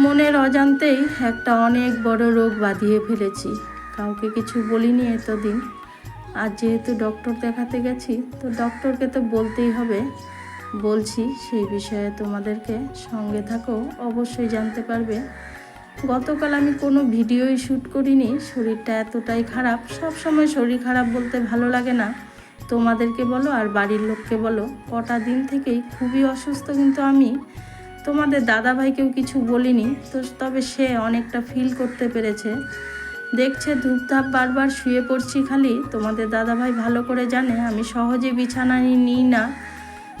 মনের অজান্তেই একটা অনেক বড় রোগ বাঁধিয়ে ফেলেছি। কাউকে কিছু বলিনি এতদিন। আর যেহেতু ডক্টর দেখাতে গেছি, তো ডক্টরকে তো বলতেই হবে। বলছি, সেই বিষয়ে তোমাদেরকে সঙ্গে থাকো, অবশ্যই জানতে পারবে। গতকাল আমি কোনো ভিডিওই শ্যুট করিনি, শরীরটা এতটাই খারাপ। সব সময় শরীর খারাপ বলতে ভালো লাগে না। তোমাদেরকে বলো আর বাড়ির লোককে বলো, কটা দিন থেকেই খুবই অসুস্থ কিন্তু আমি। তোমাদের দাদা ভাইকেও কিছু বলিনি, তো তবে সে অনেকটা ফিল করতে পেরেছে। দেখছে ধূপধাপ বারবার শুয়ে পড়ছি খালি, তোমাদের দাদা ভাই ভালো করে জানে, আমি সহজে বিছানা নিই না।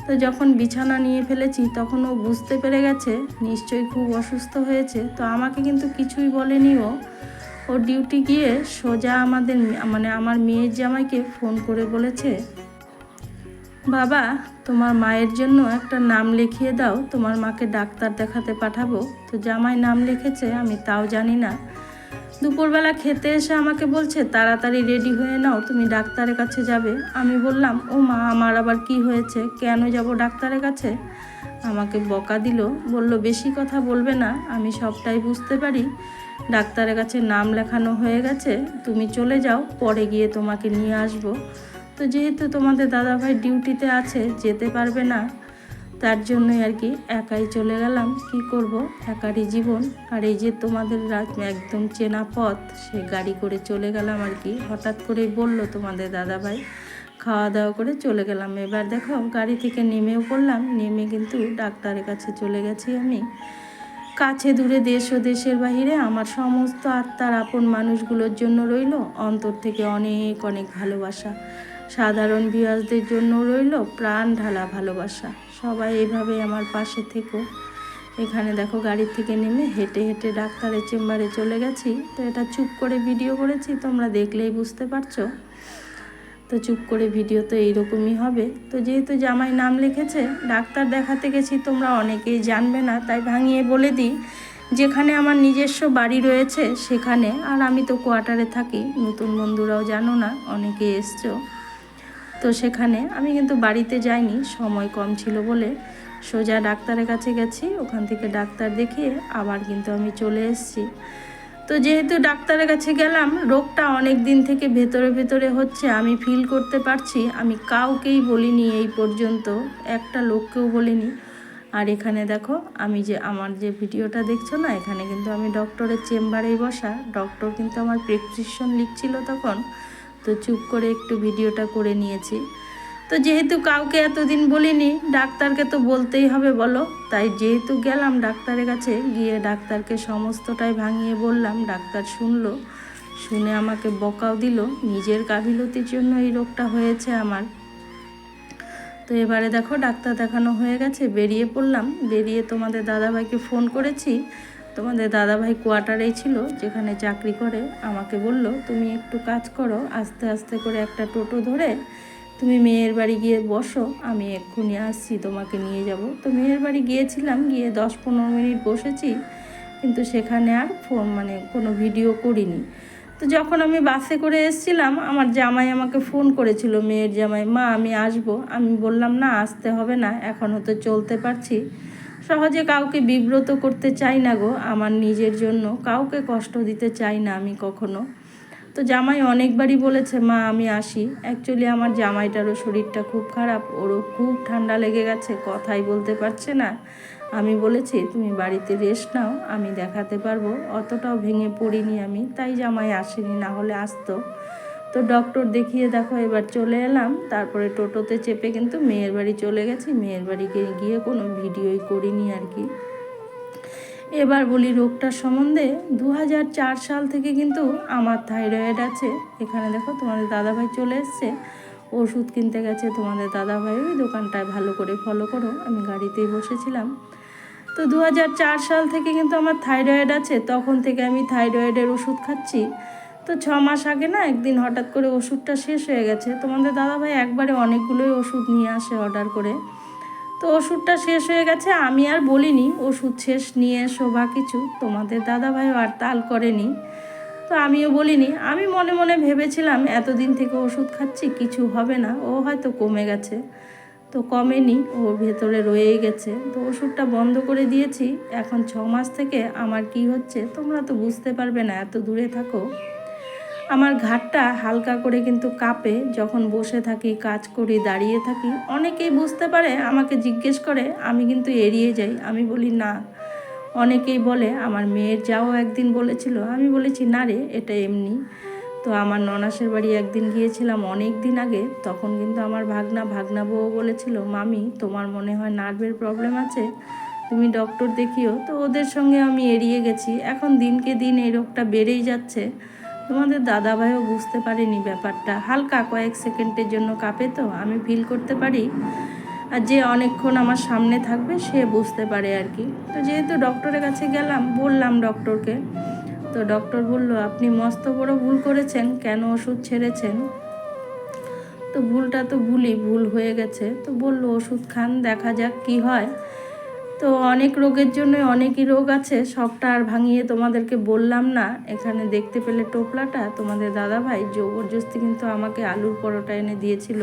তো যখন বিছানা নিয়ে ফেলেছি, তখন ও বুঝতে পেরে গেছে, নিশ্চয়ই খুব অসুস্থ হয়েছে। তো আমাকে কিন্তু কিছুই বলেনি ও। ও ডিউটি গিয়ে সোজা আমাদের মানে আমার মেয়ের জামাইকে ফোন করে বলেছে বাবা, তোমার মায়ের জন্য একটা নাম লিখিয়ে দাও। তোমার মাকে ডাক্তার দেখাতে পাঠাবো। তো জামাই নাম লিখেছে, আমি তাও জানি না। দুপুরবেলা খেতে এসে আমাকে বলছে, তাড়াতাড়ি রেডি হয়ে নাও, তুমি ডাক্তারের কাছে যাবে। আমি বললাম, ও মা, আমার আবার কি হয়েছে? কেন যাব ডাক্তারের কাছে? আমাকে বকা দিল, বলল, বেশি কথা বলবে না, আমি সবটাই বুঝতে পারি। ডাক্তারের কাছে নাম লেখানো হয়ে গেছে, তুমি চলে যাও, পরে গিয়ে তোমাকে নিয়ে আসব। তো যেহেতু তোমাদের দাদাভাই ডিউটিতে আছে, যেতে পারবে না, তার জন্যই আর কি একাই চলে গেলাম। কি করব? একারই জীবন। আর এই যে তোমাদের রাত একদম চেনা পথ, সে গাড়ি করে চলে গেলাম আর কি। হঠাৎ করেই বলল তোমাদের দাদাভাই, খাওয়া দাওয়া করে চলে গেলাম। এবার দেখো, গাড়ি থেকে নেমেও পড়লাম। নেমে কিন্তু ডাক্তারের কাছে চলে গেছি আমি। কাছে দূরে দেশ ও দেশের বাহিরে আমার সমস্ত আত্মার আপন মানুষগুলোর জন্য রইল। অন্তর থেকে অনেক অনেক ভালোবাসা। সাধারণ ভিউয়ার্সদের জন্য রইল প্রাণ ঢালা ভালোবাসা। সবাই এইভাবে আমার পাশে থেকো। এখানে দেখো গাড়ি থেকে নেমে হেঁটে হেঁটে ডাক্তারের চেম্বারে চলে গেছি। তো এটা চুপ করে ভিডিও করেছি, তোমরা দেখলেই বুঝতে পারছ। তো চুপ করে ভিডিও তো এইরকমই হবে। তো যেহেতু জামাই নাম লিখেছে, ডাক্তার দেখাতে গেছি, তোমরা অনেকেই জানবে না, তাই ভাঙিয়ে বলে দিই, যেখানে আমার নিজস্ব বাড়ি রয়েছে সেখানে। আর আমি তো কোয়ার্টারে থাকি, নতুন বন্ধুরাও জানো না অনেকে এসছো। তো সেখানে আমি কিন্তু বাড়িতে যাইনি, সময় কম ছিল বলে সোজা ডাক্তারের কাছে গেছি, ওখান থেকে ডাক্তার দেখিয়ে আবার কিন্তু আমি চলে এসেছি। তো যেহেতু ডাক্তারের কাছে গেলাম, রোগটা অনেক দিন থেকে ভেতরে ভেতরে হচ্ছে, আমি ফিল করতে পারছি, আমি কাউকেই বলিনি এই পর্যন্ত, একটা লোককেও বলিনি। আর এখানে দেখো, আমি যে আমার যে ভিডিওটা দেখছ না, এখানে কিন্তু আমি ডক্টরের চেম্বারেই বসা ডক্টর কিন্তু আমার প্রেসক্রিপশন লিখছিল তখন। তো চুপ করে একটু ভিডিওটা করে নিয়েছি। তো যেহেতু কাউকে এতদিন বলিনি, ডাক্তারকে তো বলতেই হবে বলো। তাই যেহেতু গেলাম ডাক্তারের কাছে, গিয়ে ডাক্তারকে সমস্তটাই ভাঙিয়ে বললাম। ডাক্তার শুনলো, শুনে আমাকে বকাও দিল, নিজের গাফিলতির জন্য এই রোগটা হয়েছে আমার। তো এবারে দেখো, ডাক্তার দেখানো হয়ে গেছে, বেরিয়ে পড়লাম। বেরিয়ে তোমাদের দাদাভাইকে ফোন করেছি তোমাদের দাদাভাই কোয়ার্টারেই ছিল, যেখানে চাকরি করে, আমাকে বলল, তুমি একটু কাজ করো, আস্তে আস্তে করে একটা টোটো ধরে তুমি মেয়ের বাড়ি গিয়ে বসো, আমি এক্ষুনি আসছি, তোমাকে নিয়ে যাব। তো মেয়ের বাড়ি গিয়েছিলাম, গিয়ে দশ পনেরো মিনিট বসেছি, কিন্তু সেখানে আর ফোন মানে কোনো ভিডিও করিনি। তো যখন আমি বাসে করে এসেছিলাম, আমার জামাই আমাকে ফোন করেছিল, মেয়ের জামাই, মা, আমি আসব। আমি বললাম, না, আসতে হবে না, এখনও তো চলতে পারছি। সহজে কাউকে বিব্রত করতে চাই না গো, আমার নিজের জন্য। কাউকে কষ্ট দিতে চাই না আমি কখনো। তো জামাই অনেকবারই বলেছে, মা, আমি আসি। অ্যাকচুয়ালি আমার জামাইটারও শরীরটা খুব খারাপ, ওরও খুব ঠান্ডা লেগে গেছে, কথাই বলতে পারছে না। আমি বলেছি, তুমি বাড়িতে রেস্ট নাও, আমি দেখাতে পারব। অতটাও ভেঙে পড়িনি আমি, তাই জামাই আসেনি, না হলে আসতো। তো ডক্টর দেখিয়ে দেখো, এবার চলে এলাম। তারপরে টোটোতে চেপে কিন্তু মেয়ের বাড়ি চলে গেছি। মেয়ের বাড়িকে গিয়ে কোনো ভিডিওই করিনি আর কি। এবার বলি রোগটার সম্বন্ধে। দু হাজার চার সাল থেকে কিন্তু আমার থাইরয়েড আছে। এখানে দেখো, তোমাদের দাদাভাই চলে এসছে। ওষুধ কিনতে গেছে তোমাদের দাদাভাই। ওই দোকানটায় ভালো করে ফলো করো। আমি গাড়িতেই বসেছিলাম। তো দু হাজার চার সাল থেকে কিন্তু আমার থাইরয়েড আছে। তখন থেকে আমি থাইরয়েডের ওষুধ খাচ্ছি। তো ছ মাস আগে না একদিন হঠাৎ করে ওষুধটা শেষ হয়ে গেছে। তোমাদের দাদাভাই একবারে অনেকগুলোই ওষুধ নিয়ে আসে অর্ডার করে। তো ওষুধটা শেষ হয়ে গেছে, আমি আর বলিনি, ওষুধ শেষ, নিয়ে এসো বা কিছু। তোমাদের দাদা দাদাভাইও আর তাল করেনি। তো আমিও বলিনি, আমি মনে মনে ভেবেছিলাম, এতদিন থেকে ওষুধ খাচ্ছি, কিছু হবে না, ও হয়তো কমে গেছে। তো কমেনি, ও ভেতরে রয়েই গেছে। তো ওষুধটা বন্ধ করে দিয়েছি, এখন ছ মাস থেকে, আমার কি হচ্ছে, তোমরা তো বুঝতে পারবে না, এত দূরে থাকো। আমার ঘাটটা হালকা করে কিন্তু কাঁপে, যখন বসে থাকি, কাজ করি, দাঁড়িয়ে থাকি, অনেকেই বুঝতে পারে, আমাকে জিজ্ঞেস করে, আমি কিন্তু এড়িয়ে যাই। আমি বলি, না। অনেকেই বলে, আমার মেয়ের যাও একদিন, বলেছিল। আমি বলেছি, না রে, এটা এমনি। তো আমার ননাসের বাড়ি একদিন গিয়েছিলাম অনেক দিন আগে, তখন কিন্তু আমার ভাগনা ভাগনা বউ বলেছিল, মামি, তোমার মনে হয় নার্ভের প্রবলেম আছে? তুমি ডক্টর দেখিও। তো ওদের সঙ্গে আমি এড়িয়ে গেছি। এখন দিনকে দিন এই রোগটা বেড়েই যাচ্ছে। তোমাদের দাদাভাইও বুঝতে পারেনি ব্যাপারটা। হালকা কয়েক সেকেন্ডের জন্য কাঁপে তো, আমি ফিল করতে পারি। আর যে অনেকক্ষণ আমার সামনে থাকবে, সে বুঝতে পারে আর কি। তো যেহেতু ডক্টরের কাছে গেলাম, বললাম ডক্টরকে তো ডক্টর বলল, আপনি মস্ত বড় ভুল করেছেন, কেন ওষুধ ছেড়েছেন? তো ভুলটা তো ভুলই, ভুল হয়ে গেছে। তো বলল, ওষুধ খান, দেখা যাক কি হয়। তো অনেক রোগের জন্য অনেকই রোগ আছে। সবটা আর ভাঙিয়ে তোমাদেরকে বললাম না। এখানে দেখতে পেলে টোপলাটা। তোমাদের দাদা ভাই জবরদস্তি কিন্তু আমাকে আলুর পরোটা এনে দিয়েছিল।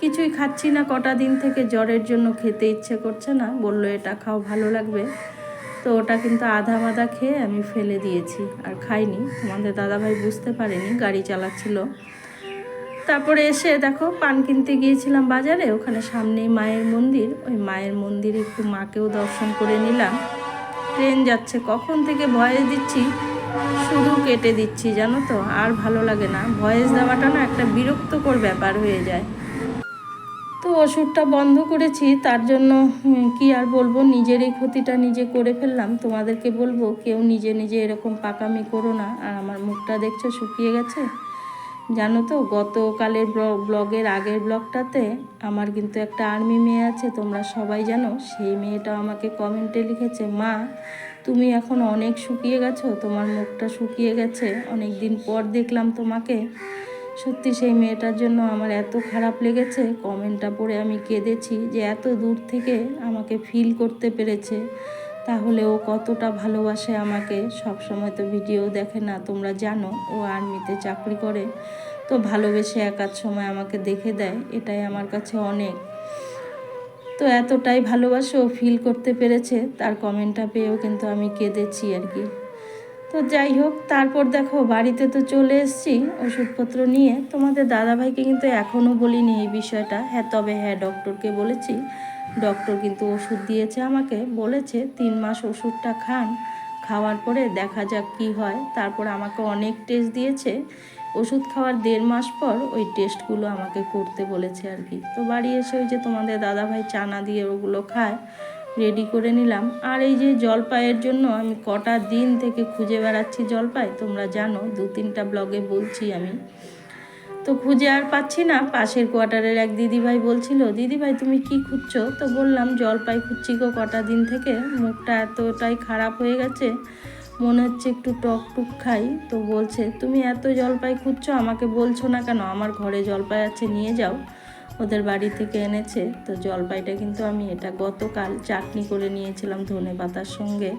কিছুই খাচ্ছি না। কটা দিন থেকে জ্বরের জন্য খেতে ইচ্ছে করছে না। বলল, এটা খাও, ভালো লাগবে। তো ওটা কিন্তু আধা মাদা খেয়ে আমি ফেলে দিয়েছি। আর খাইনি। তোমাদের দাদাভাই বুঝতে পারেনি। গাড়ি চালাচ্ছিল। তারপরে এসে দেখো পান কিনতে গিয়েছিলাম বাজারে, ওখানে সামনেই মায়ের মন্দির। ওই মায়ের মন্দিরে একটু মাকেও দর্শন করে নিলাম। ট্রেন যাচ্ছে, কখন থেকে ভয়েস দিচ্ছি? শুধু কেটে দিচ্ছি, জানো তো? আর ভালো লাগে না। ভয়েস দেওয়াটা না একটা বিরক্তকর ব্যাপার হয়ে যায়। তো ওষুধটা বন্ধ করেছি, তার জন্য কি আর বলব? নিজের এই ক্ষতিটা নিজে করে ফেললাম। তোমাদেরকে বলব, কেউ নিজে নিজে এরকম পাকামি করো না। আর আমার মুখটা দেখছ, শুকিয়ে গেছে? জানো তো, গতকালের ব্ল- ব্লগের আগের ব্লগটাতে আমার কিন্তু একটা আর্মি মেয়ে আছে, তোমরা সবাই জানো, সেই মেয়েটা আমাকে কমেন্টে লিখেছে, মা, তুমি এখন অনেক শুকিয়ে গেছো, তোমার মুখটা শুকিয়ে গেছে অনেক দিন পর দেখলাম তোমাকে। সত্যি সেই মেয়েটার জন্য আমার এত খারাপ লেগেছে, কমেন্টটা পড়ে আমি কেঁদেছি যে এত দূর থেকে আমাকে ফিল করতে পেরেছে। তাহলে ও কতটা ভালোবাসে আমাকে? সব সময় তো ভিডিও দেখে না, তোমরা জানো ও আর্মিতে চাকরি করে। তো ভালোবেসে একাধ সময় আমাকে দেখে দেয়, এটাই আমার কাছে অনেক। তো এতটাই ভালোবাসে ও ফিল করতে পেরেছে, তার কমেন্টটা পেয়েও কিন্তু আমি কেঁদেছি আর কি। তো যাই হোক, তারপর দেখো বাড়িতে তো চলে এসেছি ওষুধপত্র নিয়ে। তোমাদের দাদাভাইকে কিন্তু এখনও বলিনি এই বিষয়টা। হ্যাঁ তবে হ্যাঁ ডক্টরকে বলেছি। ডক্টর কিন্তু ওষুধ দিয়েছে আমাকে। বলেছে তিন মাস ওষুধটা খান। খাওয়ার পরে দেখা যাক কি হয়। তারপর আমাকে অনেক টেস্ট দিয়েছে। ওষুধ খাওয়ার দেড় মাস পর ওই টেস্টগুলো আমাকে করতে বলেছে আর কি। তো বাড়ি এসে ওই যে তোমাদের দাদাভাই চানা দিয়ে ওগুলো খায়। রেডি করে নিলাম। আর এই যে জলপাইয়ের জন্য আমি কটা দিন থেকে খুঁজে বেড়াচ্ছি জলপাই, তোমরা জানো, দু তিনটা ব্লগে বলছি আমি। তো খুঁজে আর পাচ্ছি না। পাশের কোয়ার্টারের এক দিদিভাই বলছিল, দিদিভাই, তুমি কি খুঁজছো? তো বললাম, জলপাই খুঁজছি গো কটা দিন থেকে। মুখটা এতটাই খারাপ হয়ে গেছে, মনে হচ্ছে একটু টক টুক খাই। তো বলছে, তুমি এত জলপাই খুঁজছো, আমাকে বলছো না কেন? আমার ঘরে জলপাই আছে, নিয়ে যাও। ওদের বাড়ি থেকে এনেছে। তো জলপাইটা কিন্তু আমি এটা গতকাল চাটনি করে নিয়েছিলাম ধনে পাতার সঙ্গে।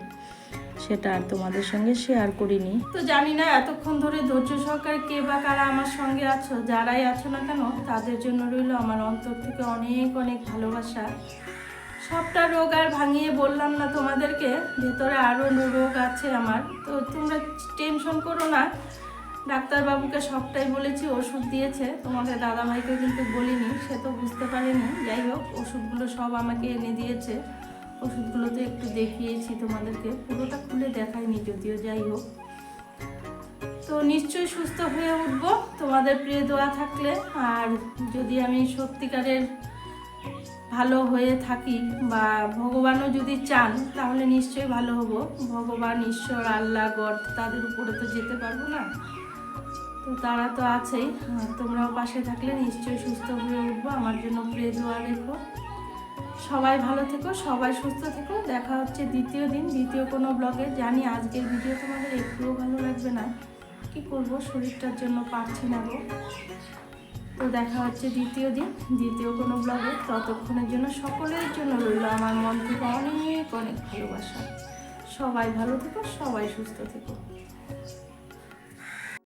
সেটা আর তোমাদের সঙ্গে শেয়ার করিনি। তো জানি না এতক্ষণ ধরে ধৈর্য সহকারে কে বা কারা আমার সঙ্গে আছো, যারাই আছো না কেন, তাদের জন্য রইল আমার অন্তর থেকে অনেক অনেক ভালোবাসা। সবটা রোগ আর ভাঙিয়ে বললাম না তোমাদেরকে, ভেতরে আরও রোগ আছে আমার। তো তোমরা টেনশন করো না ডাক্তারবাবুকে সবটাই বলেছি, ওষুধ দিয়েছে। তোমাদের দাদাভাইকে কিন্তু বলিনি, সে তো বুঝতে পারেনি। যাই হোক, ওষুধগুলো সব আমাকে এনে দিয়েছে। ওষুধগুলো তো একটু দেখিয়েছি তোমাদেরকে। পুরোটা খুলে দেখাইনি যদিও, যাই হোক। তো নিশ্চয়ই সুস্থ হয়ে উঠব, তোমাদের প্রিয় দোয়া থাকলে। আর যদি আমি সত্যিকারের ভালো হয়ে থাকি বা ভগবানও যদি চান, তাহলে নিশ্চয়ই ভালো হব। ভগবান, ঈশ্বর, আল্লাহ, গড, তাদের উপরে তো যেতে পারব না। তো তারা তো আছেই। তোমরাও পাশে থাকলে নিশ্চয়ই সুস্থ হয়ে উঠবো। আমার জন্য প্রে দোয়া রেখো। সবাই ভালো থেকো, সবাই সুস্থ থেকো। দেখা হচ্ছে দ্বিতীয় দিন, দ্বিতীয় কোনো ব্লগে জানি আজকের ভিডিও তোমাদের একটুও ভালো লাগবে না। কি করব? শরীরটার জন্য পারছি না গো। তো দেখা হচ্ছে দ্বিতীয় দিন, দ্বিতীয় কোনো ব্লগে ততক্ষণের জন্য সকলের জন্য রইল আমার মন থেকে অনেক অনেক ভালোবাসা। সবাই ভালো থেকো, সবাই সুস্থ থেকো।